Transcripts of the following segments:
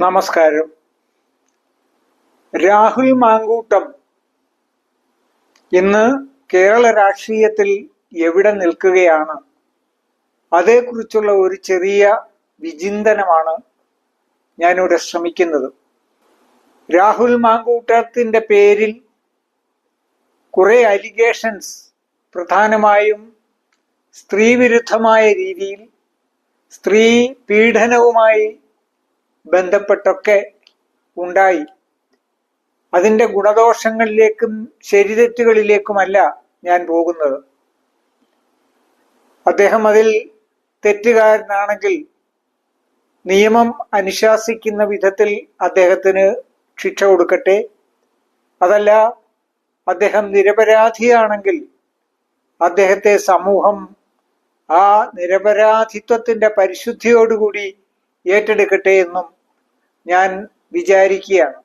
നമസ്കാരം. രാഹുൽ മാങ്കൂട്ടം. ഇന്ന് കേരള രാഷ്ട്രീയത്തിൽ എവിടെ നിൽക്കുകയാണ്? അതേക്കുറിച്ചുള്ള ഒരു ചെറിയ വിചിന്തനമാണ് ഞാനിവിടെ ശ്രമിക്കുന്നത്. രാഹുൽ മാങ്കൂട്ടത്തിന്റെ പേരിൽ കുറെ അലിഗേഷൻസ് പ്രധാനമായും സ്ത്രീവിരുദ്ധമായ രീതിയിൽ സ്ത്രീ പീഡനവുമായി ബന്ധപ്പെട്ടൊക്കെ ഉണ്ടായി. അതിന്റെ ഗുണദോഷങ്ങളിലേക്കും ശരിതെറ്റുകളിലേക്കുമല്ല ഞാൻ പോകുന്നത്. അദ്ദേഹം അതിൽ തെറ്റുകാരനാണെങ്കിൽ നിയമം അനുശാസിക്കുന്ന വിധത്തിൽ അദ്ദേഹത്തിന് ശിക്ഷ കൊടുക്കട്ടെ. അതല്ല അദ്ദേഹം നിരപരാധിയാണെങ്കിൽ അദ്ദേഹത്തെ സമൂഹം ആ നിരപരാധിത്വത്തിന്റെ പരിശുദ്ധിയോടുകൂടി ഏറ്റെടുക്കട്ടെ എന്നും ഞാൻ വിചാരിക്കുകയാണ്.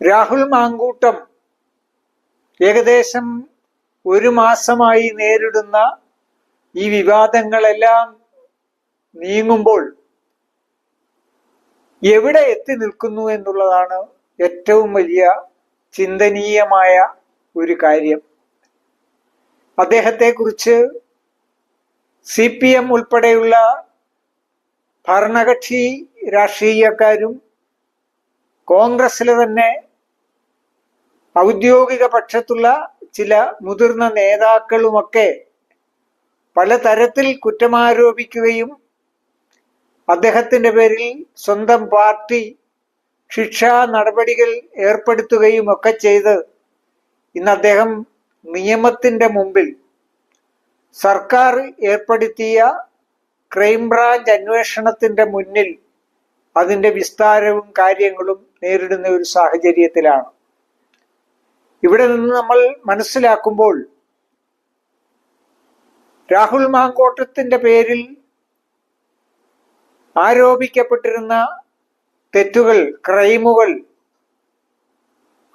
രാഹുൽ മാങ്കൂട്ടം ഏകദേശം ഒരു മാസമായി നേരിടുന്ന ഈ വിവാദങ്ങളെല്ലാം നീങ്ങുമ്പോൾ എവിടെ എത്തി നിൽക്കുന്നു എന്നുള്ളതാണ് ഏറ്റവും വലിയ ചിന്തനീയമായ ഒരു കാര്യം. അദ്ദേഹത്തെക്കുറിച്ച് സി പി എം ഉൾപ്പെടെയുള്ള ഭരണകക്ഷി രാഷ്ട്രീയക്കാരും കോൺഗ്രസ്സിലെ തന്നെ ഔദ്യോഗിക പക്ഷത്തുള്ള ചില മുതിർന്ന നേതാക്കളുമൊക്കെ പലതരത്തിൽ കുറ്റമാരോപിക്കുകയും അദ്ദേഹത്തിന്റെ പേരിൽ സ്വന്തം പാർട്ടി ശിക്ഷാ നടപടികൾ ഏർപ്പെടുത്തുകയും ഒക്കെ ചെയ്ത് ഇന്ന് അദ്ദേഹം നിയമത്തിന്റെ മുമ്പിൽ സർക്കാർ ഏർപ്പെടുത്തിയ ക്രൈംബ്രാഞ്ച് അന്വേഷണത്തിന്റെ മുന്നിൽ അതിന്റെ വിസ്താരവും കാര്യങ്ങളും നേരിടുന്ന ഒരു സാഹചര്യത്തിലാണ്. ഇവിടെ നിന്ന് നമ്മൾ മനസ്സിലാക്കുമ്പോൾ രാഹുൽ മാങ്കോട്ടത്തിന്റെ പേരിൽ ആരോപിക്കപ്പെട്ടിരുന്ന തെറ്റുകൾ ക്രൈമുകൾ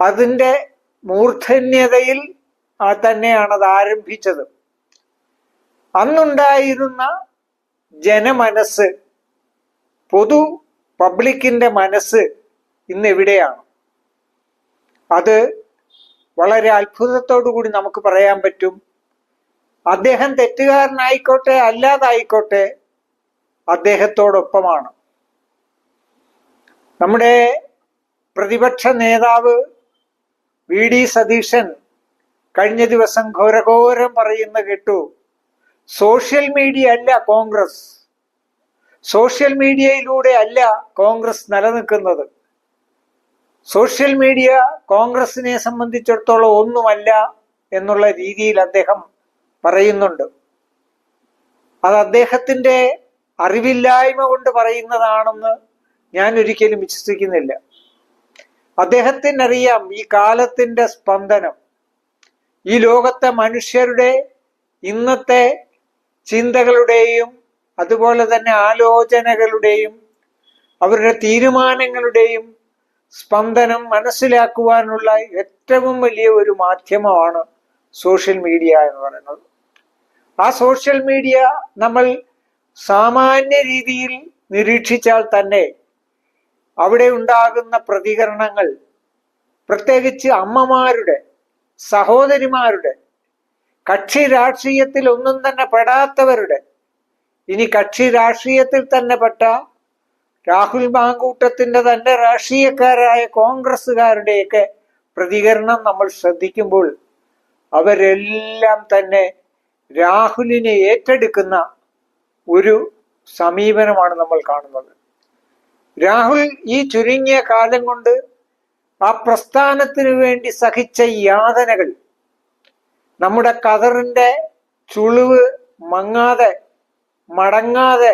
അതിന്റെ മൂർധന്യതയിൽ തന്നെയാണ് അത് ആരംഭിച്ചത്. അന്നുണ്ടായിരുന്ന ജനമനസ് പൊതു പബ്ലിക്കിന്റെ മനസ്സ് ഇന്ന് എവിടെയാണ് അത് വളരെ അത്ഭുതത്തോടു കൂടി നമുക്ക് പറയാൻ പറ്റും. അദ്ദേഹം തെറ്റുകാരനായിക്കോട്ടെ അല്ലാതായിക്കോട്ടെ അദ്ദേഹത്തോടൊപ്പമാണ്. നമ്മുടെ പ്രതിപക്ഷ നേതാവ് വി ഡി സതീശൻ കഴിഞ്ഞ ദിവസം ഘോരഘോരം പറയുന്ന കേട്ടു സോഷ്യൽ മീഡിയ അല്ല കോൺഗ്രസ്. സോഷ്യൽ മീഡിയയിലൂടെ അല്ല കോൺഗ്രസ് നിലനിൽക്കുന്നത്. സോഷ്യൽ മീഡിയ കോൺഗ്രസിനെ സംബന്ധിച്ചിടത്തോളം ഒന്നുമല്ല എന്നുള്ള രീതിയിൽ അദ്ദേഹം പറയുന്നുണ്ട്. അത് അദ്ദേഹത്തിന്റെ അറിവില്ലായ്മ കൊണ്ട് പറയുന്നതാണെന്ന് ഞാൻ ഒരിക്കലും വിശ്വസിക്കുന്നില്ല. അദ്ദേഹത്തിനറിയാം ഈ കാലത്തിന്റെ സ്പന്ദനം. ഈ ലോകത്തെ മനുഷ്യരുടെ ഇന്നത്തെ ചിന്തകളുടെയും അതുപോലെ തന്നെ ആലോചനകളുടെയും അവരുടെ തീരുമാനങ്ങളുടെയും സ്പന്ദനം മനസ്സിലാക്കുവാനുള്ള ഏറ്റവും വലിയ ഒരു മാധ്യമമാണ് സോഷ്യൽ മീഡിയ എന്ന് പറയുന്നത്. ആ സോഷ്യൽ മീഡിയ നമ്മൾ സാമാന്യ രീതിയിൽ നിരീക്ഷിച്ചാൽ തന്നെ അവിടെ ഉണ്ടാകുന്ന പ്രതികരണങ്ങൾ പ്രത്യേകിച്ച് അമ്മമാരുടെ സഹോദരിമാരുടെ കക്ഷി രാഷ്ട്രീയത്തിൽ ഒന്നും തന്നെ പെടാത്തവരുടെ ഇനി കക്ഷി രാഷ്ട്രീയത്തിൽ തന്നെ പെട്ട രാഹുൽ മാങ്കൂട്ടത്തിന്റെ തന്നെ രാഷ്ട്രീയക്കാരായ കോൺഗ്രസ്സുകാരുടെയൊക്കെ പ്രതികരണം നമ്മൾ ശ്രദ്ധിക്കുമ്പോൾ അവരെല്ലാം തന്നെ രാഹുലിനെ ഏറ്റെടുക്കുന്ന ഒരു സമീപനമാണ് നമ്മൾ കാണുന്നത്. രാഹുൽ ഈ ചുരുങ്ങിയ കാലം കൊണ്ട് ആ പ്രസ്ഥാനത്തിനു വേണ്ടി സഹിച്ച യാതനകൾ നമ്മുടെ കതറിന്റെ ചുളിവ് മങ്ങാതെ മടങ്ങാതെ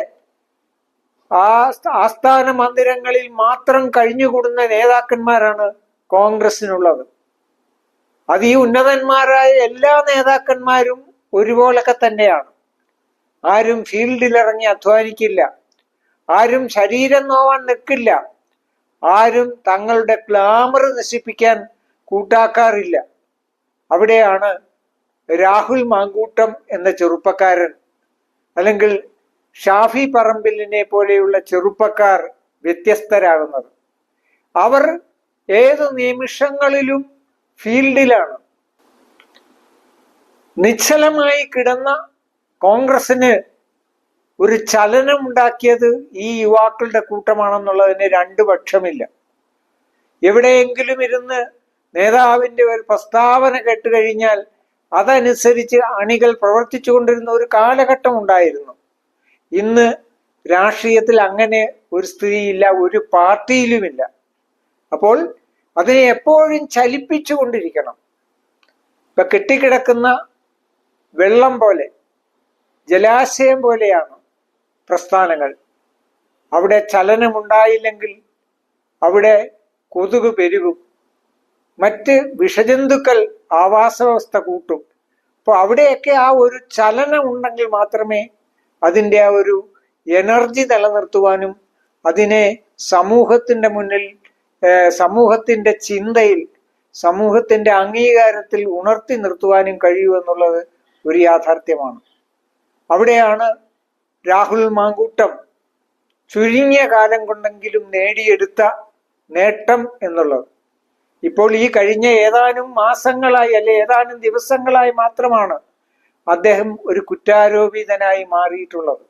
ആ ആസ്ഥാന മന്ദിരങ്ങളിൽ മാത്രം കഴിഞ്ഞുകൂടുന്ന നേതാക്കന്മാരാണ് കോൺഗ്രസിനുള്ളത് അത് ഈ ഉന്നതന്മാരായ എല്ലാ നേതാക്കന്മാരും ഒരുപോലൊക്കെ തന്നെയാണ്. ആരും ഫീൽഡിൽ ഇറങ്ങി അധ്വാനിക്കില്ല. ആരും ശരീരം നോവാൻ നിൽക്കില്ല. ആരും തങ്ങളുടെ ഗ്ലാമർ നശിപ്പിക്കാൻ കൂട്ടാക്കാറില്ല. അവിടെയാണ് രാഹുൽ മാങ്കൂട്ടം എന്ന ചെറുപ്പക്കാരൻ അല്ലെങ്കിൽ ഷാഫി പറമ്പിലിനെ പോലെയുള്ള ചെറുപ്പക്കാർ വ്യത്യസ്തരാകുന്നത്. അവർ ഏത് നിമിഷങ്ങളിലും ഫീൽഡിലാണ്. നിശ്ചലമായി കിടന്ന കോൺഗ്രസിന് ഒരു ചലനം ഉണ്ടാക്കിയത് ഈ യുവാക്കളുടെ കൂട്ടമാണെന്നുള്ളതിന് രണ്ടു പക്ഷമില്ല. എവിടെയെങ്കിലും ഇരുന്ന് നേതാവിന്റെ ഒരു പ്രസ്താവന കേട്ടുകഴിഞ്ഞാൽ അതനുസരിച്ച് അണികൾ പ്രവർത്തിച്ചുകൊണ്ടിരുന്ന ഒരു കാലഘട്ടം ഉണ്ടായിരുന്നു. ഇന്ന് രാഷ്ട്രീയത്തിൽ അങ്ങനെ ഒരു സ്ഥിതിയില്ല ഒരു പാർട്ടിയിലുമില്ല. അപ്പോൾ അതിനെ എപ്പോഴും ചലിപ്പിച്ചു കൊണ്ടിരിക്കണം ഇപ്പൊ കെട്ടിക്കിടക്കുന്ന വെള്ളം പോലെ ജലാശയം പോലെയാണ് പ്രസ്ഥാനങ്ങൾ. അവിടെ ചലനമുണ്ടായില്ലെങ്കിൽ അവിടെ കൊതുക് പെരുകും. മറ്റ് വിഷജന്തുക്കൾ ആവാസ വ്യവസ്ഥ കൂട്ടും. അപ്പോൾ അവിടെയൊക്കെ ആ ഒരു ചലനം ഉണ്ടെങ്കിൽ മാത്രമേ അതിന്റെ ആ ഒരു എനർജി നിലനിർത്തുവാനും അതിനെ സമൂഹത്തിന്റെ മുന്നിൽ സമൂഹത്തിന്റെ ചിന്തയിൽ സമൂഹത്തിന്റെ അംഗീകാരത്തിൽ ഉണർത്തി നിർത്തുവാനും കഴിയൂ എന്നുള്ളത് ഒരു യാഥാർത്ഥ്യമാണ്. അവിടെയാണ് രാഹുൽ മാങ്കൂട്ടം ചുരുങ്ങിയ കാലം കൊണ്ടെങ്കിലും നേടിയെടുത്ത നേട്ടം എന്നുള്ളത്. ഇപ്പോൾ ഈ കഴിഞ്ഞ ഏതാനും മാസങ്ങളായി അല്ലെ ഏതാനും ദിവസങ്ങളായി മാത്രമാണ് അദ്ദേഹം ഒരു കുറ്റാരോപിതനായി മാറിയിട്ടുള്ളത്.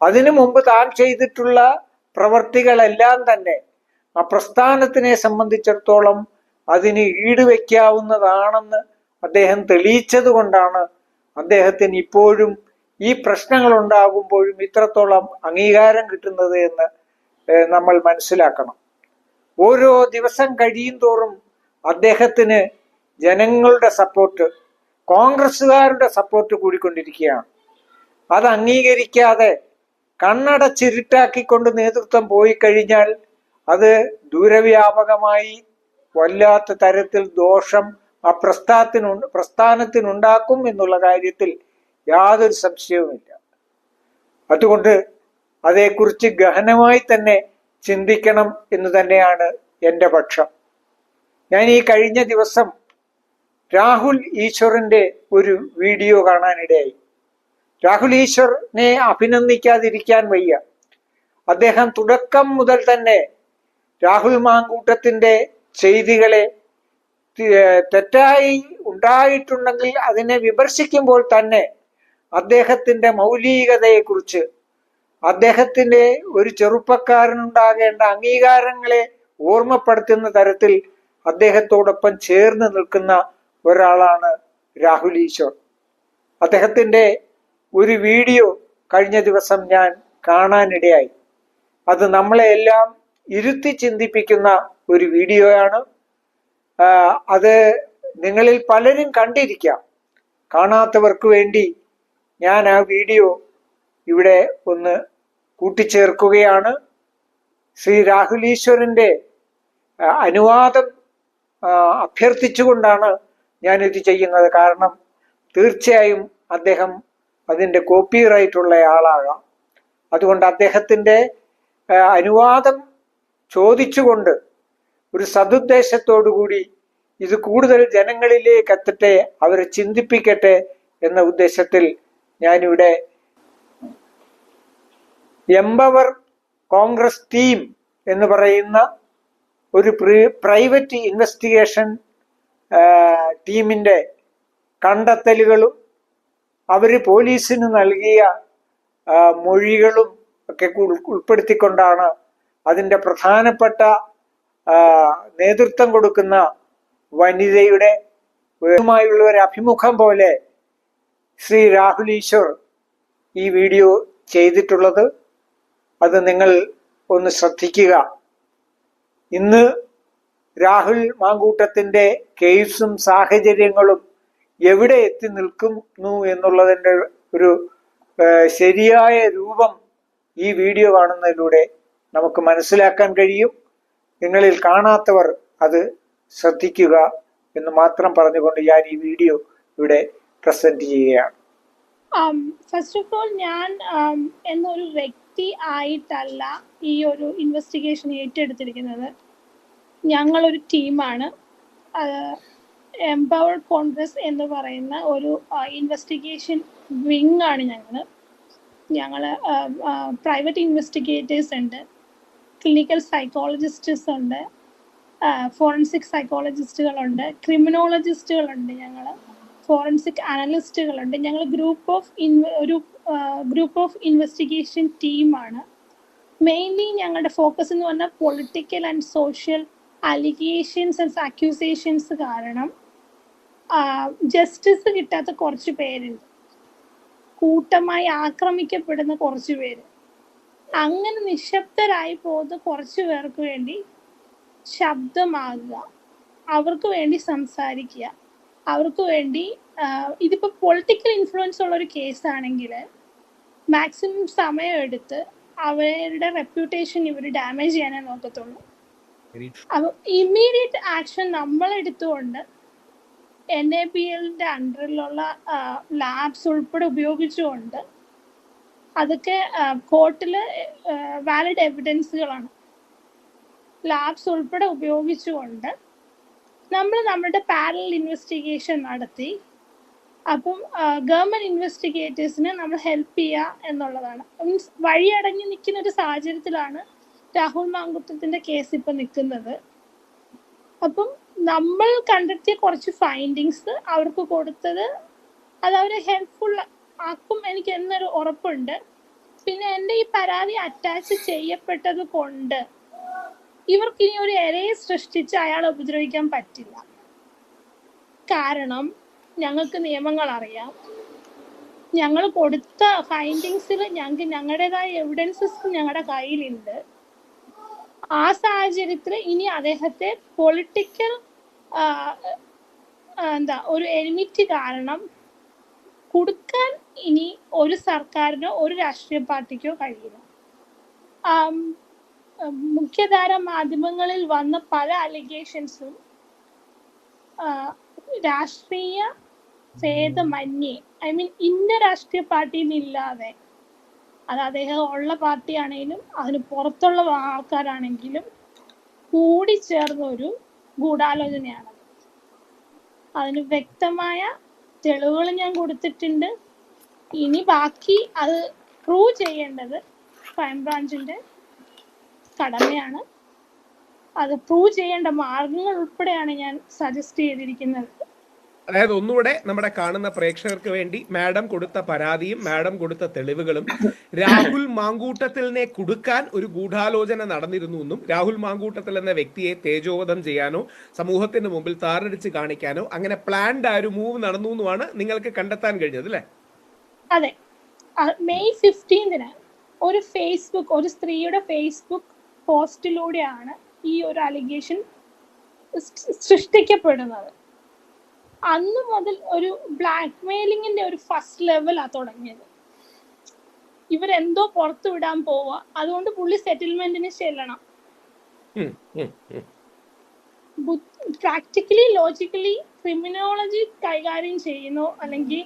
അതിനു മുമ്പ് താൻ ചെയ്തിട്ടുള്ള പ്രവർത്തികളെല്ലാം തന്നെ ആ പ്രസ്ഥാനത്തിനെ സംബന്ധിച്ചിടത്തോളം അതിന് ഈടുവെക്കാവുന്നതാണെന്ന് അദ്ദേഹം തെളിയിച്ചത് കൊണ്ടാണ് അദ്ദേഹത്തിന് ഇപ്പോഴും ഈ പ്രശ്നങ്ങൾ ഉണ്ടാകുമ്പോഴും ഇത്രത്തോളം അംഗീകാരം കിട്ടുന്നത് എന്ന് നമ്മൾ മനസ്സിലാക്കണം. ഓരോ ദിവസം കഴിയും തോറും അദ്ദേഹത്തിന് ജനങ്ങളുടെ സപ്പോർട്ട് കോൺഗ്രസ്സുകാരുടെ സപ്പോർട്ട് കൂടിക്കൊണ്ടിരിക്കുകയാണ്. അത് അംഗീകരിക്കാതെ കണ്ണടച്ചിരുട്ടാക്കിക്കൊണ്ട് നേതൃത്വം പോയി കഴിഞ്ഞാൽ അത് ദൂരവ്യാപകമായി വല്ലാത്ത തരത്തിൽ ദോഷം ആ പ്രസ്ഥാനത്തിനു പ്രസ്ഥാനത്തിനുണ്ടാക്കും എന്നുള്ള കാര്യത്തിൽ യാതൊരു സംശയവുമില്ല. അതുകൊണ്ട് അതേക്കുറിച്ച് ഗഹനമായി തന്നെ ചിന്തിക്കണം എന്ന് തന്നെയാണ് എന്റെ പക്ഷം. ഞാൻ ഈ കഴിഞ്ഞ ദിവസം രാഹുൽ ഈശ്വറിന്റെ ഒരു വീഡിയോ കാണാനിടയായി. രാഹുൽ ഈശ്വറിനെ അഭിനന്ദിക്കാതിരിക്കാൻ വയ്യ. അദ്ദേഹം തുടക്കം മുതൽ തന്നെ രാഹുൽ മാങ്കൂട്ടത്തിന്റെ ചെയ്തികളെ തെറ്റായി ഉണ്ടായിട്ടുണ്ടെങ്കിൽ അതിനെ വിമർശിക്കുമ്പോൾ തന്നെ അദ്ദേഹത്തിന്റെ മൗലികതയെക്കുറിച്ച് അദ്ദേഹത്തിന്റെ ഒരു ചെറുപ്പക്കാരനുണ്ടാകേണ്ട അംഗീകാരങ്ങളെ ഓർമ്മപ്പെടുത്തുന്ന തരത്തിൽ അദ്ദേഹത്തോടൊപ്പം ചേർന്ന് നിൽക്കുന്ന ഒരാളാണ് രാഹുൽ ഈശ്വർ. അദ്ദേഹത്തിന്റെ ഒരു വീഡിയോ കഴിഞ്ഞ ദിവസം ഞാൻ കാണാനിടയായി. അത് നമ്മളെ എല്ലാം ഇരുത്തി ചിന്തിപ്പിക്കുന്ന ഒരു വീഡിയോയാണ്. അത് നിങ്ങളിൽ പലരും കണ്ടിരിക്കാം. കാണാത്തവർക്ക് വേണ്ടി ഞാൻ ആ വീഡിയോ ഇവിടെ ഒന്ന് കൂട്ടിച്ചേർക്കുകയാണ്. ശ്രീ രാഹുലീശ്വരന്റെ അനുവാദം അഭ്യർത്ഥിച്ചുകൊണ്ടാണ് ഞാനിത് ചെയ്യുന്നത്. കാരണം തീർച്ചയായും അദ്ദേഹം അതിന്റെ കോപ്പി റൈറ്റ് ഉള്ള ആളാകാം. അതുകൊണ്ട് അദ്ദേഹത്തിന്റെ അനുവാദം ചോദിച്ചുകൊണ്ട് ഒരു സതുദ്ദേശത്തോടു കൂടി ഇത് കൂടുതൽ ജനങ്ങളിലേക്ക് എത്തട്ടെ അവരെ ചിന്തിപ്പിക്കട്ടെ എന്ന ഉദ്ദേശത്തിൽ ഞാനിവിടെ എംപവർ കോൺഗ്രസ് ടീം എന്ന് പറയുന്ന ഒരു പ്രൈവറ്റ് ഇൻവെസ്റ്റിഗേഷൻ ടീമിന്റെ കണ്ടെത്തലുകളും അവർ പോലീസിന് നൽകിയ മൊഴികളും ഒക്കെ ഉൾ- ഉൾപ്പെടുത്തിക്കൊണ്ടാണ് അതിന്റെ പ്രധാനപ്പെട്ട നേതൃത്വം കൊടുക്കുന്ന വനിതയുടെ ഒരു അഭിമുഖം പോലെ ശ്രീ രാഹുൽ ഈശ്വർ ഈ വീഡിയോ ചെയ്തിട്ടുള്ളത്. അത് നിങ്ങൾ ഒന്ന് ശ്രദ്ധിക്കുക. ഇന്ന് രാഹുൽ മാങ്കൂട്ടത്തിന്റെ കേസും സാഹചര്യങ്ങളും എവിടെ എത്തി നിൽക്കുന്നു എന്നുള്ളതിന്റെ ഒരു ശരിയായ രൂപം ഈ വീഡിയോ കാണുന്നതിലൂടെ നമുക്ക് മനസ്സിലാക്കാൻ കഴിയും. നിങ്ങളിൽ കാണാത്തവർ അത് ശ്രദ്ധിക്കുക എന്ന് മാത്രം പറഞ്ഞുകൊണ്ട് ഞാൻ ഈ വീഡിയോ ഇവിടെ പ്രസന്റ് ചെയ്യുകയാണ്. ഫസ്റ്റ് ഓഫ് ഓൾ ഞാൻ um, എന്നൊരു വ്യക്തി ആയിട്ടല്ല ഈ ഒരു ഇൻവെസ്റ്റിഗേഷൻ ഏറ്റെടുത്തിരിക്കുന്നത്. ഞങ്ങളൊരു ടീമാണ് എംപവർ കോൺഗ്രസ് എന്ന് പറയുന്ന ഒരു ഇൻവെസ്റ്റിഗേഷൻ വിങ് ആണ് ഞങ്ങൾ ഞങ്ങൾ പ്രൈവറ്റ് ഇൻവെസ്റ്റിഗേറ്റേഴ്സ് ഉണ്ട്. ക്ലിനിക്കൽ സൈക്കോളജിസ്റ്റ്സ് ഉണ്ട്. ഫോറൻസിക് സൈക്കോളജിസ്റ്റുകളുണ്ട് ക്രിമിനോളജിസ്റ്റുകളുണ്ട് ഞങ്ങൾ ഫോറൻസിക് അനലിസ്റ്റുകളുണ്ട് ഞങ്ങൾ ഗ്രൂപ്പ് ഓഫ് ഒരു ഗ്രൂപ്പ് ഓഫ് ഇൻവെസ്റ്റിഗേഷൻ ടീമാണ് മെയിൻലി ഞങ്ങളുടെ ഫോക്കസ് എന്ന് പറഞ്ഞാൽ political and social allegations and accusations കാരണം ജസ്റ്റിസ് കിട്ടാത്ത കുറച്ച് പേരുണ്ട്. കൂട്ടമായി ആക്രമിക്കപ്പെടുന്ന കുറച്ച് പേര്. അങ്ങനെ നിശബ്ദരായി പോകുന്ന കുറച്ച് പേർക്ക് വേണ്ടി ശബ്ദമാകുക. അവർക്ക് വേണ്ടി സംസാരിക്കുക. അവർക്ക് വേണ്ടി ഇതിപ്പോൾ ഇതിപ്പോ പൊളിറ്റിക്കൽ ഇൻഫ്ലുവൻസ് ഉള്ള ഒരു കേസാണെങ്കിൽ മാക്സിമം സമയം എടുത്ത് അവരുടെ റെപ്യൂട്ടേഷൻ ഇവർ ഡാമേജ് ചെയ്യാനേ നോക്കത്തുള്ളൂ. അപ്പൊ ഇമ്മീഡിയറ്റ് ആക്ഷൻ നമ്മൾ എടുത്തുകൊണ്ട് എൻ എ പി എല്ലിന്റെ അണ്ടറിലുള്ള ലാബ്സ് ഉൾപ്പെടെ ഉപയോഗിച്ചുകൊണ്ട് അതൊക്കെ കോർട്ടിൽ വാലിഡ് എവിഡൻസുകളാണ് ലാബ്സ് ഉൾപ്പെടെ ഉപയോഗിച്ചുകൊണ്ട് നമ്മൾ നമ്മുടെ പാരലൽ ഇൻവെസ്റ്റിഗേഷൻ നടത്തി അപ്പം ഗവൺമെന്റ് ഇൻവെസ്റ്റിഗേറ്റേഴ്സിന് നമ്മൾ ഹെൽപ്പ് ചെയ്യുക എന്നുള്ളതാണ്. മീൻസ് വഴിയടങ്ങി നിൽക്കുന്ന ഒരു സാഹചര്യത്തിലാണ് രാഹുൽ മാങ്കുട്ടത്തിന്റെ കേസ് ഇപ്പൊ നിൽക്കുന്നത് അപ്പം നമ്മൾ കണ്ടെത്തിയ കുറച്ച് ഫൈൻഡിങ്സ് അവർക്ക് കൊടുത്തത് അത് അവരെ ഹെൽപ്ഫുൾ ആക്കും എനിക്ക് എന്നൊരു ഉറപ്പുണ്ട്. പിന്നെ എന്റെ ഈ പരാതി അറ്റാച്ച് ചെയ്യപ്പെട്ടത് കൊണ്ട് ഇവർക്ക് ഇനി ഒരു ഇരയെ സൃഷ്ടിച്ച് അയാളെ ഉപദ്രവിക്കാൻ പറ്റില്ല. കാരണം ഞങ്ങൾക്ക് നിയമങ്ങൾ അറിയാം ഞങ്ങൾ കൊടുത്ത ഫൈൻഡിങ്സിൽ ഞങ്ങൾക്ക് ഞങ്ങളുടേതായ എവിഡൻസസ് ഞങ്ങളുടെ കയ്യിലുണ്ട്. ആ സാഹചര്യത്തിൽ ഇനി അദ്ദേഹത്തെ പൊളിറ്റിക്കൽ എന്താ ഒരു എനിമിറ്റി കാരണം കൊടുക്കാൻ ഇനി ഒരു സർക്കാരിനോ ഒരു രാഷ്ട്രീയ പാർട്ടിക്കോ കഴിയില്ല. മുഖ്യധാര മാധ്യമങ്ങളിൽ വന്ന പല അലിഗേഷൻസും രാഷ്ട്രീയ ഭേദമന്യേ. ഐ മീൻ ഇന്ന രാഷ്ട്രീയ പാർട്ടിയിൽ ഇല്ലാതെ അത് അദ്ദേഹം ഉള്ള പാർട്ടിയാണെങ്കിലും അതിന് പുറത്തുള്ള ആൾക്കാരാണെങ്കിലും കൂടി ചേർന്ന ഒരു ഗൂഢാലോചനയാണ്. അതിന് വ്യക്തമായ തെളിവുകൾ ഞാൻ കൊടുത്തിട്ടുണ്ട്. ഇനി ബാക്കി അത് പ്രൂവ് ചെയ്യേണ്ടത് ക്രൈംബ്രാഞ്ചിന്റെ കടമയാണ്. അത് പ്രൂവ് ചെയ്യേണ്ട മാർഗങ്ങൾ ഉൾപ്പെടെയാണ് ഞാൻ സജസ്റ്റ് ചെയ്തിരിക്കുന്നത്. അതായത് ഒന്നുകൂടെ നമ്മുടെ കാണുന്ന പ്രേക്ഷകർക്ക് വേണ്ടി മാഡം കൊടുത്ത പരാതിയും മാഡം കൊടുത്ത തെളിവുകളും രാഹുൽ മാങ്കൂട്ടത്തിലിനെ കൊടുക്കാൻ ഒരു ഗൂഢാലോചന നടന്നിരുന്നു എന്നും രാഹുൽ മാങ്കൂട്ടത്തിൽ എന്ന വ്യക്തിയെ തേജോവധം ചെയ്യാനോ സമൂഹത്തിന് മുമ്പിൽ താറടിച്ച് കാണിക്കാനോ അങ്ങനെ പ്ലാൻഡ് ആ ഒരു മൂവ് നടന്നു എന്നുമാണ് നിങ്ങൾക്ക് കണ്ടെത്താൻ കഴിഞ്ഞത് അല്ലേ? അതെ. മെയ് ഫിഫ്റ്റീൻതിന് ഒരു ഫേസ്ബുക്ക് ഒരു സ്ത്രീയുടെ ഫേസ്ബുക്ക് പോസ്റ്റിലൂടെയാണ് ഈ ഒരു അലിഗേഷൻ സൃഷ്ടിക്കപ്പെടുന്നത്. അന്ന് മുതൽ ഒരു ബ്ലാക്ക് മെയിലിങ്ങിന്റെ ഒരു ഫസ്റ്റ് ലെവലാ തുടങ്ങിയത്. ഇവരെന്തോ പുറത്തു വിടാൻ പോവുക. അതുകൊണ്ട് പുള്ളി സെറ്റിൽമെന്റിന് ചെല്ലണം. പ്രാക്ടിക്കലി ലോജിക്കലി ക്രിമിനോളജി കൈകാര്യം ചെയ്യുന്നു. അല്ലെങ്കിൽ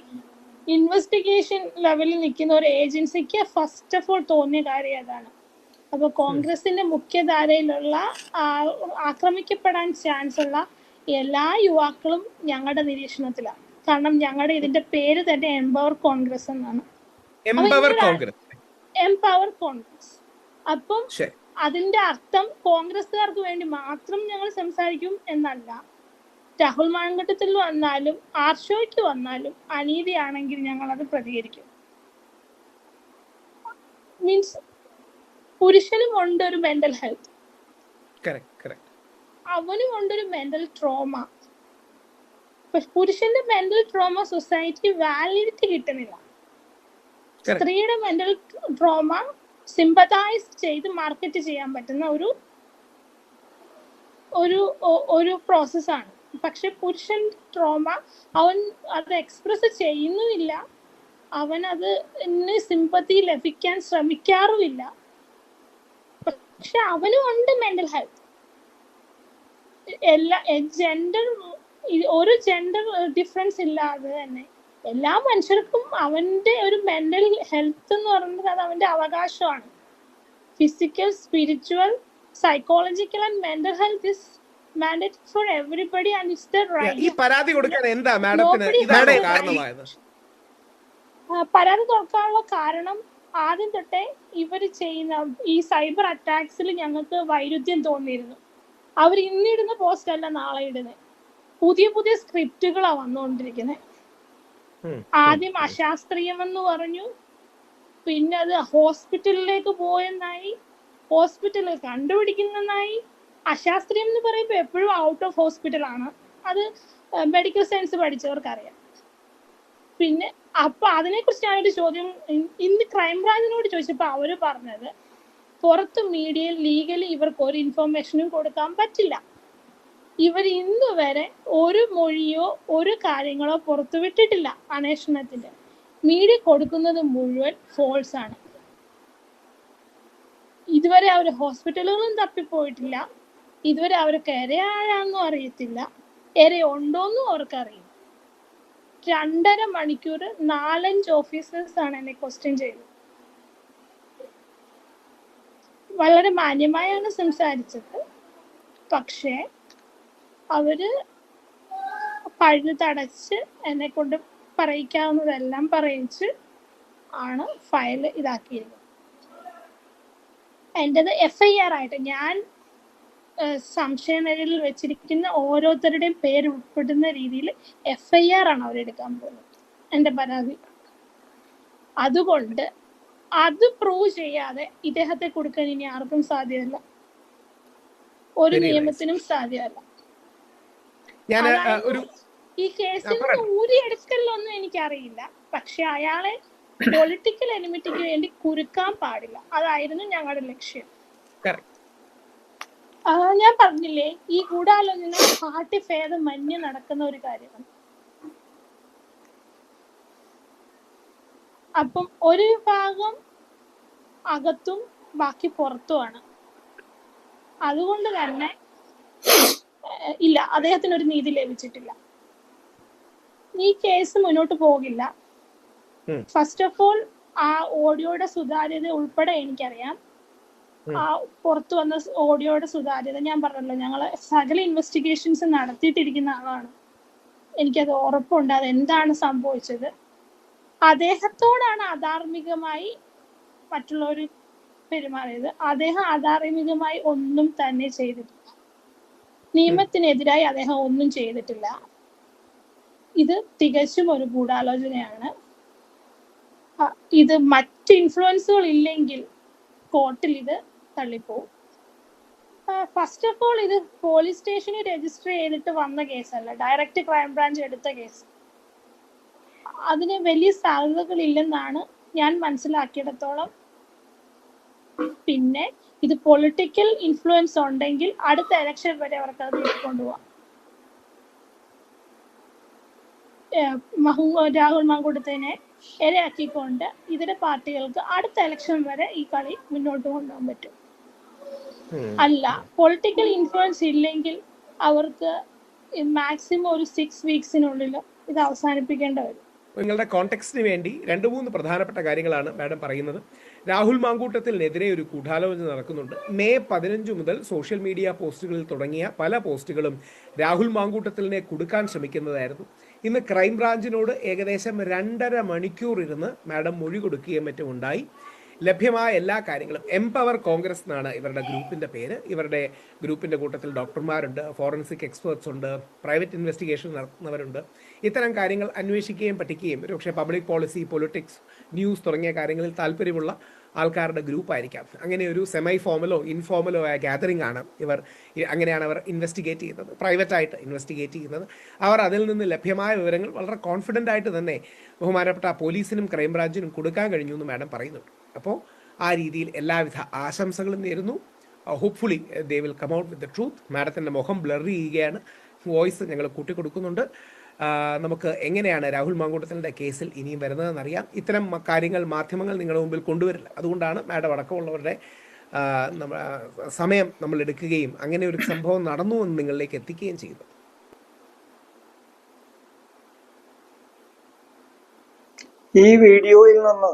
ഇൻവെസ്റ്റിഗേഷൻ ലെവലിൽ നിൽക്കുന്ന ഒരു ഏജൻസിക്ക് ഫസ്റ്റ് ഓഫ് ഓൾ തോന്നിയ കാര്യം അതാണ്. അപ്പൊ കോൺഗ്രസിന്റെ മുഖ്യധാരയിലുള്ള ആക്രമിക്കപ്പെടാൻ ചാൻസ് ഉള്ള എല്ലാ യുവാക്കളും ഞങ്ങളുടെ നിരീക്ഷണത്തിലാണ്. കാരണം ഞങ്ങളുടെ ഇതിന്റെ പേര് തന്നെ എംപവർ കോൺഗ്രസ് എന്നാണ്. എംപവർ കോൺഗ്രസ് അപ്പം അതിന്റെ അർത്ഥം കോൺഗ്രസ്സുകാർക്ക് വേണ്ടി മാത്രം ഞങ്ങൾ സംസാരിക്കും എന്നല്ല. രാഹുൽ മാങ്കട്ടത്തിൽ വന്നാലും ആർഷോയ്ക്ക് വന്നാലും അനീതിയാണെങ്കിൽ ഞങ്ങൾ അത് പ്രതികരിക്കും. മീൻസ് പുരുഷനും ഉണ്ട് ഒരു മെന്റൽ ഹെൽത്ത് അവനും ഉണ്ടൊരു മെന്റൽ ട്രോമ പുരുഷന്റെ മെന്റൽ ട്രോമ സൊസൈറ്റി വാലിഡിറ്റി കിട്ടുന്നില്ല. സ്ത്രീയുടെ മെന്റൽ ട്രോമ സിമ്പതൈസ് ചെയ്ത് മാർക്കറ്റ് ചെയ്യാൻ പറ്റുന്ന ഒരു ഒരു ഒരു പ്രോസസ്സാണ് പക്ഷെ പുരുഷൻ ട്രോമ അവൻ അത് എക്സ്പ്രസ് ചെയ്യുന്നുമില്ല. അവൻ അത് സിമ്പതി ലഭിക്കാൻ ശ്രമിക്കാറുമില്ല. പക്ഷെ അവനും ഉണ്ട് മെന്റൽ ഹെൽത്ത് എല്ലാ ജെൻഡർ ഒരു ജെൻഡർ ഡിഫറൻസ് ഇല്ലാതെ തന്നെ. എല്ലാ മനുഷ്യർക്കും അവന്റെ ഒരു മെന്റൽ ഹെൽത്ത് എന്ന് പറയുന്നത് അത് അവന്റെ അവകാശമാണ്. Physical spiritual psychological and mental health is mandate for everybody and it's the ഈ പരാതി കൊടുക്കാൻ എന്താ മാഡത്തിന് Nobody ഇതാണ് has- കാരണമായത്. പരാതി തുറക്കാനുള്ള കാരണം ആദ്യം തൊട്ടേ ഇവർ ചെയ്യുന്ന ഈ സൈബർ അറ്റാക്സിൽ ഞങ്ങൾക്ക് വൈരുദ്ധ്യം തോന്നിയിരുന്നു. അവർ ഇന്നിടുന്ന പോസ്റ്റ് അല്ല നാളെ ഇടുന്നത് പുതിയ പുതിയ സ്ക്രിപ്റ്റുകളാ വന്നുകൊണ്ടിരിക്കുന്നത്. ആദ്യം അശാസ്ത്രീയമെന്ന് പറഞ്ഞു പിന്നെ അത് ഹോസ്പിറ്റലിലേക്ക് പോയെന്നായി ഹോസ്പിറ്റലിൽ കണ്ടുപിടിക്കുന്നെന്നായി അശാസ്ത്രീയം എന്ന് പറയുമ്പോൾ എപ്പോഴും ഔട്ട് ഓഫ് ഹോസ്പിറ്റൽ ആണ്. അത് മെഡിക്കൽ സയൻസ് പഠിച്ചവർക്കറിയാം. പിന്നെ അപ്പൊ അതിനെക്കുറിച്ച് ഞാനൊരു ചോദ്യം ഇന്ന് ക്രൈംബ്രാഞ്ചിനോട് ചോദിച്ചപ്പോൾ അവർ പറഞ്ഞത് പുറത്ത് മീഡിയയിൽ ലീഗലി ഇവർക്ക് ഒരു ഇൻഫർമേഷനും കൊടുക്കാൻ പറ്റില്ല. ഇവർ ഇന്ന് വരെ ഒരു മൊഴിയോ ഒരു കാര്യങ്ങളോ പുറത്തു വിട്ടിട്ടില്ല അന്വേഷണത്തിന്റെ. മീഡിയ കൊടുക്കുന്നത് മുഴുവൻ ഫോൾസ് ആണ്. ഇതുവരെ അവർ ഹോസ്പിറ്റലുകളും തപ്പിപ്പോയിട്ടില്ല. ഇതുവരെ അവർക്ക് എരയാഴാന്നും അറിയത്തില്ല. എര ഉണ്ടോന്നും അവർക്കറിയില്ല. രണ്ടര മണിക്കൂർ നാലഞ്ച് ഓഫീസേഴ്സ് ആണ് എന്നെ ക്വസ്റ്റ്യൻ ചെയ്തത്. വളരെ മാന്യമായാണ് സംസാരിച്ചത്. പക്ഷേ അവർ പഴുതടച്ച് എന്നെ കൊണ്ട് പറയിക്കാവുന്നതെല്ലാം പറയിച്ച് ആണ് ഫയൽ ഇതാക്കിയിരുന്നത് എന്റെത് എഫ് ഐ ആർ ആയിട്ട് ഞാൻ സംശയനിലയിൽ വെച്ചിരിക്കുന്ന ഓരോരുത്തരുടെയും പേര് ഉൾപ്പെടുന്ന രീതിയിൽ എഫ് ഐ ആർ ആണ് അവരെടുക്കാൻ പോകുന്നത്. എന്റെ പരാതി. അതുകൊണ്ട് അത് പ്രൂവ് ചെയ്യാതെ ഇദ്ദേഹത്തെ കൊടുക്കാൻ ഇനി ആർക്കും സാധ്യമല്ല. ഒരു നിയമത്തിനും സാധ്യമല്ല. ഈ കേസിൽ. നിന്ന് ഊരിയെടുക്കലൊന്നും എനിക്കറിയില്ല. പക്ഷെ അയാളെ പൊളിറ്റിക്കൽ എനിമിറ്റിക്ക് വേണ്ടി കുരുക്കാൻ പാടില്ല. അതായിരുന്നു ഞങ്ങളുടെ ലക്ഷ്യം. ഞാൻ പറഞ്ഞില്ലേ ഈ ഗൂഢാലോചന പാർട്ടി ഭേദം മഞ്ഞ് നടക്കുന്ന ഒരു കാര്യമാണ്. അപ്പം ഒരു വിഭാഗം അകത്തും ബാക്കി പുറത്തുമാണ് അതുകൊണ്ട് തന്നെ ഇല്ല അദ്ദേഹത്തിന് ഒരു നീതി ലഭിച്ചിട്ടില്ല. ഈ കേസ് മുന്നോട്ട് പോകില്ല. ഫസ്റ്റ് ഓഫ് ഓൾ ആ ഓഡിയോയുടെ സുതാര്യത ഉൾപ്പെടെ എനിക്കറിയാം. ആ പുറത്തു വന്ന ഓഡിയോയുടെ സുതാര്യത ഞാൻ പറഞ്ഞല്ലോ ഞങ്ങൾ സകല ഇൻവെസ്റ്റിഗേഷൻസ് നടത്തിയിട്ടിരിക്കുന്ന ആളാണ്. എനിക്കത് ഉറപ്പുണ്ട്. അത് എന്താണ് സംഭവിച്ചത്? അദ്ദേഹത്തോടാണ് അധാർമികമായി മറ്റുള്ളവർ പെരുമാറിയത്. അദ്ദേഹം അധാർമികമായി ഒന്നും തന്നെ ചെയ്തിട്ടില്ല. നിയമത്തിനെതിരായി അദ്ദേഹം ഒന്നും ചെയ്തിട്ടില്ല. ഇത് തികച്ചും ഒരു ഗൂഢാലോചനയാണ്. ഇത് മറ്റ് ഇൻഫ്ലുവൻസുകൾ ഇല്ലെങ്കിൽ കോർട്ടിൽ ഇത് തള്ളിപ്പോവും. ഫസ്റ്റ് ഓഫ് ഓൾ ഇത് പോലീസ് സ്റ്റേഷനിൽ രജിസ്റ്റർ ചെയ്തിട്ട് വന്ന കേസല്ല ഡയറക്റ്റ് ക്രൈം ബ്രാഞ്ച് എടുത്ത കേസ് അതിന് വലിയ സാധ്യതകളില്ലെന്നാണ് ഞാൻ മനസ്സിലാക്കിയിടത്തോളം. പിന്നെ ഇത് പൊളിറ്റിക്കൽ ഇൻഫ്ലുവൻസ് ഉണ്ടെങ്കിൽ അടുത്ത ഇലക്ഷൻ വരെ അവർക്ക് അത് കൊണ്ടുപോകാം ഏഹ് മഹു- രാഹുൽ മാങ്കൂട്ടത്തിനെ ഇരയാക്കിക്കൊണ്ട് ഇതര പാർട്ടികൾക്ക് അടുത്ത ഇലക്ഷൻ വരെ ഈ കളി മുന്നോട്ട് കൊണ്ടുപോകാൻ പറ്റും. അല്ല പൊളിറ്റിക്കൽ ഇൻഫ്ലുവൻസ് ഇല്ലെങ്കിൽ അവർക്ക് മാക്സിമം ഒരു സിക്സ് വീക്സിനുള്ളിൽ ഇത് അവസാനിപ്പിക്കേണ്ട വരും. നിങ്ങളുടെ കോണ്ടെക്സ്റ്റിന് വേണ്ടി രണ്ട് മൂന്ന് പ്രധാനപ്പെട്ട കാര്യങ്ങളാണ് മാഡം പറയുന്നത്. രാഹുൽ മാങ്കൂട്ടത്തിനെതിരെ ഒരു ഗൂഢാലോചന നടക്കുന്നുണ്ട്. മെയ് പതിനഞ്ച് മുതൽ സോഷ്യൽ മീഡിയ പോസ്റ്റുകളിൽ തുടങ്ങിയ പല പോസ്റ്റുകളും രാഹുൽ മാങ്കൂട്ടത്തിലിനെ കൊടുക്കാൻ ശ്രമിക്കുന്നതായിരുന്നു. ഇന്ന് ക്രൈംബ്രാഞ്ചിനോട് ഏകദേശം രണ്ടര മണിക്കൂർ ഇരുന്ന് മാഡം മൊഴി കൊടുക്കുകയും മറ്റും ഉണ്ടായി. ലഭ്യമായ എല്ലാ കാര്യങ്ങളും. എംപവർ കോൺഗ്രസ് എന്നാണ് ഇവരുടെ ഗ്രൂപ്പിന്റെ പേര്. ഇവരുടെ ഗ്രൂപ്പിന്റെ കൂട്ടത്തിൽ ഡോക്ടർമാരുണ്ട് ഫോറൻസിക് എക്സ്പേർട്സ് ഉണ്ട് പ്രൈവറ്റ് ഇൻവെസ്റ്റിഗേഷൻ നടത്തുന്നവരുണ്ട്. ഇത്തരം കാര്യങ്ങൾ അന്വേഷിക്കുകയും പഠിക്കുകയും ഒരുപക്ഷെ പബ്ലിക് പോളിസി പൊളിറ്റിക്സ് ന്യൂസ് തുടങ്ങിയ കാര്യങ്ങളിൽ താല്പര്യമുള്ള ആൾക്കാരുടെ ഗ്രൂപ്പായിരിക്കാം. അങ്ങനെ ഒരു സെമൈ ഫോമലോ ഇൻഫോമലോ ആയ ഗാദറിംഗ് ആണ് ഇവർ അങ്ങനെയാണ് അവർ ഇൻവെസ്റ്റിഗേറ്റ് ചെയ്യുന്നത്. പ്രൈവറ്റ് ആയിട്ട് ഇൻവെസ്റ്റിഗേറ്റ് ചെയ്യുന്നത്. അവർ അതിൽ നിന്ന് ലഭ്യമായ വിവരങ്ങൾ വളരെ കോൺഫിഡന്റ് ആയിട്ട് തന്നെ ബഹുമാനപ്പെട്ട പോലീസിനും ക്രൈംബ്രാഞ്ചിനും കൊടുക്കാൻ കഴിഞ്ഞു എന്ന് മാഡം പറയുന്നുണ്ട്. അപ്പോൾ ആ രീതിയിൽ എല്ലാവിധ ആശംസകളും നേരുന്നു. Hopefully they will come out with the truth മാഡത്തിന്റെ മുഖം ബ്ലർ ചെയ്യുകയാണ്. വോയിസ് ഞങ്ങൾ കൂട്ടിക്കൊടുക്കുന്നുണ്ട്. നമുക്ക് എങ്ങനെയാണ് രാഹുൽ മാങ്കൂട്ടത്തിന്റെ കേസിൽ ഇനിയും വരുന്നതെന്നറിയാം. ഇത്തരം കാര്യങ്ങൾ മാധ്യമങ്ങൾ നിങ്ങളുടെ മുമ്പിൽ കൊണ്ടുവരില്ല. അതുകൊണ്ടാണ് മാഡം അടക്കമുള്ളവരുടെ സമയം നമ്മൾ എടുക്കുകയും അങ്ങനെ ഒരു സംഭവം നടന്നു എന്ന് നിങ്ങളിലേക്ക് എത്തിക്കുകയും ചെയ്യുന്നത്. ഈ വീഡിയോയിൽ നിന്ന്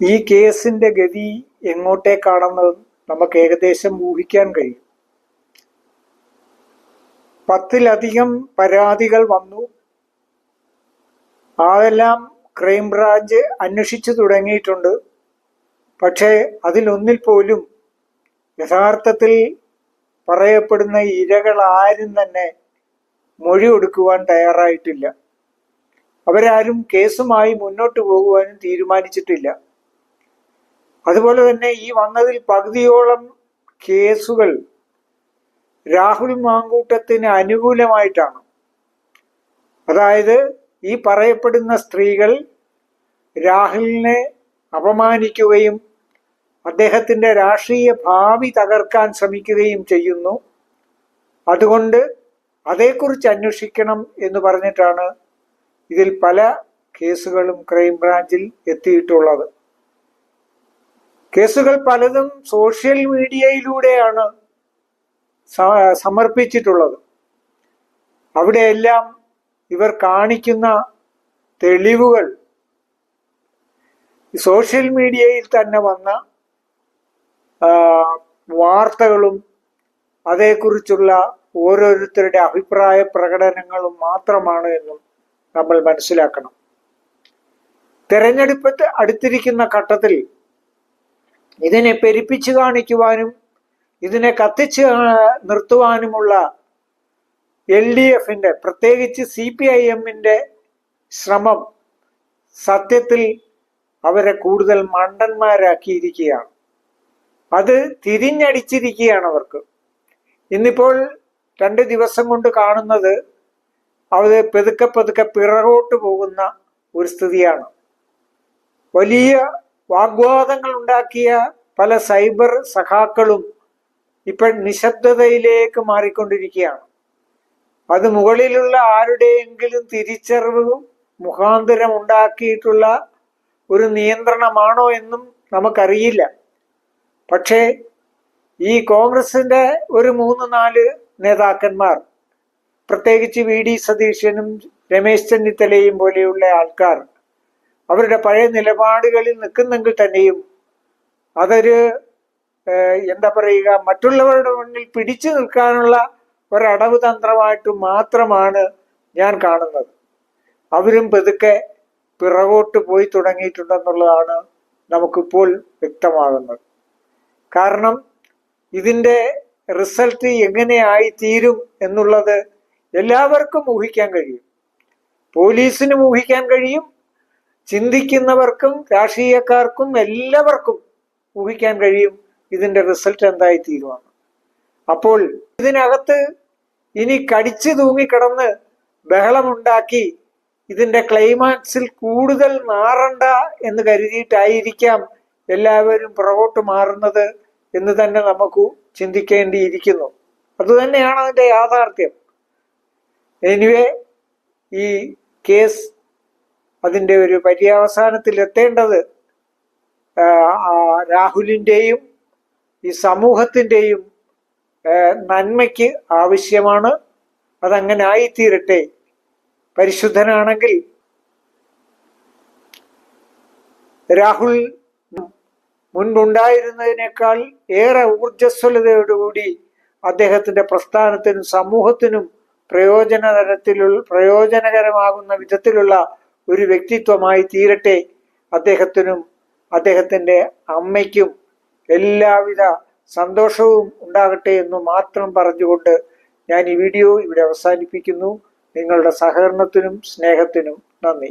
ഈ കേസിന്റെ ഗതി എങ്ങോട്ടേക്കാണെന്ന് നമുക്ക് ഏകദേശം ഊഹിക്കാൻ കഴിയും. പത്തിലധികം പരാതികൾ വന്നു. അതെല്ലാം ക്രൈംബ്രാഞ്ച് അന്വേഷിച്ചു തുടങ്ങിയിട്ടുണ്ട്. പക്ഷേ അതിലൊന്നിൽ പോലും യഥാർത്ഥത്തിൽ പറയപ്പെടുന്ന ഇരകൾ ആരും തന്നെ മൊഴി കൊടുക്കുവാൻ തയ്യാറായിട്ടില്ല. അവരാരും കേസുമായി മുന്നോട്ട് പോകുവാനും തീരുമാനിച്ചിട്ടില്ല. അതുപോലെ തന്നെ ഈ വന്നതിൽ പകുതിയോളം കേസുകൾ രാഹുൽ മാങ്കൂട്ടത്തിന് അനുകൂലമായിട്ടാണ്. അതായത് ഈ പറയപ്പെടുന്ന സ്ത്രീകൾ രാഹുലിനെ അപമാനിക്കുകയും അദ്ദേഹത്തിന്റെ രാഷ്ട്രീയ ഭാവി തകർക്കാൻ ശ്രമിക്കുകയും ചെയ്യുന്നു. അതുകൊണ്ട് അതേക്കുറിച്ച് അന്വേഷിക്കണം എന്ന് പറഞ്ഞിട്ടാണ് ഇതിൽ പല കേസുകളും ക്രൈംബ്രാഞ്ചിൽ എത്തിയിട്ടുള്ളത്. കേസുകൾ പലതും സോഷ്യൽ മീഡിയയിലൂടെയാണ് സമർപ്പിച്ചിട്ടുള്ളത്. അവിടെയെല്ലാം ഇവർ കാണിക്കുന്ന തെളിവുകൾ സോഷ്യൽ മീഡിയയിൽ തന്നെ വന്ന വാർത്തകളും അതേക്കുറിച്ചുള്ള ഓരോരുത്തരുടെ അഭിപ്രായ പ്രകടനങ്ങളും മാത്രമാണ് എന്നും നമ്മൾ മനസ്സിലാക്കണം. തെരഞ്ഞെടുപ്പ് അടുത്തിരിക്കുന്ന ഘട്ടത്തിൽ ഇതിനെ പെരുപ്പിച്ചു കാണിക്കുവാനും ഇതിനെ കത്തിച്ച് നിർത്തുവാനുമുള്ള എൽ ഡി എഫിന്റെ പ്രത്യേകിച്ച് സി പി ഐ എമ്മിന്റെ ശ്രമം സത്യത്തിൽ അവരെ കൂടുതൽ മണ്ടന്മാരാക്കിയിരിക്കുകയാണ്. അത് തിരിഞ്ഞടിച്ചിരിക്കുകയാണ് അവർക്ക്. ഇന്നിപ്പോൾ രണ്ട് ദിവസം കൊണ്ട് കാണുന്നത് അവർ പെതുക്കെ പെതുക്കെ പിറകോട്ട് പോകുന്ന ഒരു സ്ഥിതിയാണ്. വലിയ വാഗ്വാദങ്ങൾ ഉണ്ടാക്കിയ പല സൈബർ സഖാക്കളും ഇപ്പോൾ നിശബ്ദതയിലേക്ക് മാറിക്കൊണ്ടിരിക്കുകയാണ്. അത് മുകളിലുള്ള ആരുടെയെങ്കിലും തിരിച്ചറിവും മുഖാന്തരം ഉണ്ടാക്കിയിട്ടുള്ള ഒരു നിയന്ത്രണമാണോ എന്നും നമുക്കറിയില്ല. പക്ഷേ ഈ കോൺഗ്രസിന്റെ ഒരു മൂന്ന് നാല് നേതാക്കന്മാർ പ്രത്യേകിച്ച് വി ഡി സതീശനും രമേശ് ചെന്നിത്തലയും പോലെയുള്ള ആൾക്കാർ അവരുടെ പഴയ നിലപാടുകളിൽ നിൽക്കുന്നെങ്കിൽ തന്നെയും അതൊരു എന്താ പറയുക മറ്റുള്ളവരുടെ മുന്നിൽ പിടിച്ചു നിൽക്കാനുള്ള ഒരടവ് തന്ത്രമായിട്ട് മാത്രമാണ് ഞാൻ കാണുന്നത്. അവരും പതുക്കെ പിറകോട്ട് പോയി തുടങ്ങിയിട്ടുണ്ടെന്നുള്ളതാണ് നമുക്കിപ്പോൾ വ്യക്തമാകുന്നത്. കാരണം ഇതിന്റെ റിസൾട്ട് എങ്ങനെയായി തീരും എന്നുള്ളത് എല്ലാവർക്കും ഊഹിക്കാൻ കഴിയും. പോലീസിനും ഊഹിക്കാൻ കഴിയും. ചിന്തിക്കുന്നവർക്കും രാഷ്ട്രീയക്കാർക്കും എല്ലാവർക്കും ഊഹിക്കാൻ കഴിയും. ഇതിന്റെ റിസൾട്ട് എന്തായി തീരുവാണ് അപ്പോൾ ഇതിനകത്ത് ഇനി കടിച്ചു തൂങ്ങിക്കിടന്ന് ബഹളമുണ്ടാക്കി ഇതിന്റെ ക്ലൈമാക്സിൽ കൂടുതൽ മാറണ്ട എന്ന് കരുതിയിട്ടായിരിക്കാം എല്ലാവരും പുറകോട്ട് മാറുന്നത് എന്ന് തന്നെ നമുക്ക് ചിന്തിക്കേണ്ടിയിരിക്കുന്നു. അതുതന്നെയാണ് അതിന്റെ യാഥാർത്ഥ്യം. എനിവേ ഈ കേസ് അതിന്റെ ഒരു പര്യവസാനത്തിൽ എത്തേണ്ടത് രാഹുലിന്റെയും ഈ സമൂഹത്തിന്റെയും നന്മയ്ക്ക് ആവശ്യമാണ്. അതങ്ങനെ ആയിത്തീരട്ടെ. പരിശുദ്ധനാണെങ്കിൽ രാഹുൽ മുൻപുണ്ടായിരുന്നതിനേക്കാൾ ഏറെ ഊർജസ്വലതയോടുകൂടി അദ്ദേഹത്തിന്റെ പ്രസ്ഥാനത്തിനും സമൂഹത്തിനും പ്രയോജന തരത്തിലുള്ള പ്രയോജനകരമാകുന്ന വിധത്തിലുള്ള ഒരു വ്യക്തിത്വമായി തീരട്ടെ അദ്ദേഹത്തിനും അദ്ദേഹത്തിന്റെ അമ്മയ്ക്കും എല്ലാവിധ സന്തോഷവും ഉണ്ടാകട്ടെ എന്ന് മാത്രം പറഞ്ഞുകൊണ്ട് ഞാൻ ഈ വീഡിയോ ഇവിടെ അവസാനിപ്പിക്കുന്നു. നിങ്ങളുടെ സഹകരണത്തിനും സ്നേഹത്തിനും നന്ദി.